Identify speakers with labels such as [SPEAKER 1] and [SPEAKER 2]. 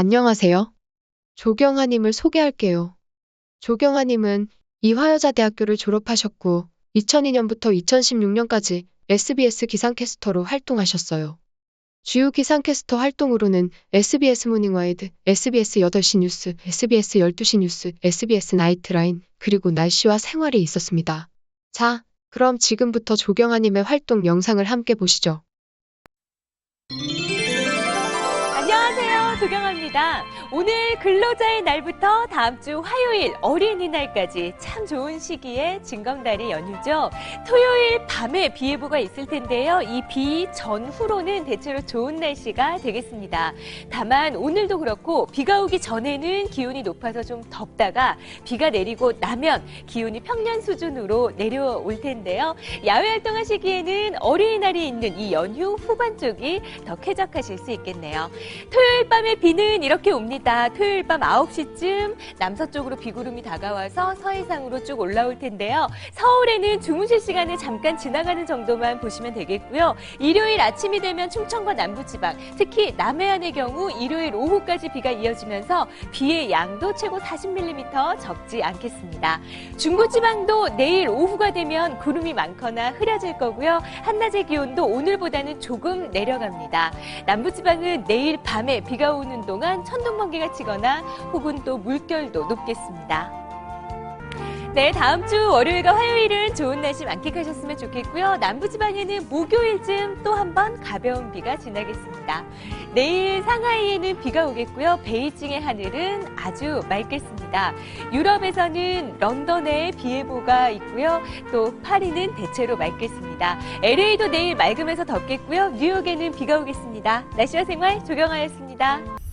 [SPEAKER 1] 안녕하세요. 조경아님을 소개할게요. 조경아님은 이화여자대학교를 졸업하셨고 2002년부터 2016년까지 SBS 기상캐스터로 활동하셨어요. 주요 기상캐스터 활동으로는 SBS 모닝와이드, SBS 8시 뉴스, SBS 12시 뉴스, SBS 나이트라인, 그리고 날씨와 생활이 있었습니다. 자, 그럼 지금부터 조경아님의 활동 영상을 함께 보시죠.
[SPEAKER 2] 안녕하세요. 조경아입니다. 오늘 근로자의 날부터 다음 주 화요일 어린이날까지 참 좋은 시기에 진검다리 연휴죠. 토요일 밤에 비 예보가 있을 텐데요. 이 비 전후로는 대체로 좋은 날씨가 되겠습니다. 다만 오늘도 그렇고 비가 오기 전에는 기온이 높아서 좀 덥다가 비가 내리고 나면 기온이 평년 수준으로 내려올 텐데요. 야외 활동하시기에는 어린이날이 있는 이 연휴 후반 쪽이 더 쾌적하실 수 있겠네요. 토요일 밤에 비는 이렇게 옵니다. 토요일 밤 9시쯤 남서쪽으로 비구름이 다가와서 서해상으로 쭉 올라올 텐데요. 서울에는 주무실 시간에 잠깐 지나가는 정도만 보시면 되겠고요. 일요일 아침이 되면 충청과 남부지방, 특히 남해안의 경우 일요일 오후까지 비가 이어지면서 비의 양도 최고 40mm 적지 않겠습니다. 중부지방도 내일 오후가 되면 구름이 많거나 흐려질 거고요. 한낮의 기온도 오늘보다는 조금 내려갑니다. 남부지방은 내일 밤에 비가 오는 동안 천둥번개가 치거나 혹은 또 물결도 높겠습니다. 네, 다음 주 월요일과 화요일은 좋은 날씨 만끽하셨으면 좋겠고요. 남부지방에는 목요일쯤 또 한 번 가벼운 비가 지나겠습니다. 내일 상하이에는 비가 오겠고요. 베이징의 하늘은 아주 맑겠습니다. 유럽에서는 런던에 비 예보가 있고요. 또 파리는 대체로 맑겠습니다. LA도 내일 맑으면서 덥겠고요. 뉴욕에는 비가 오겠습니다. 날씨와 생활 조경하였습니다.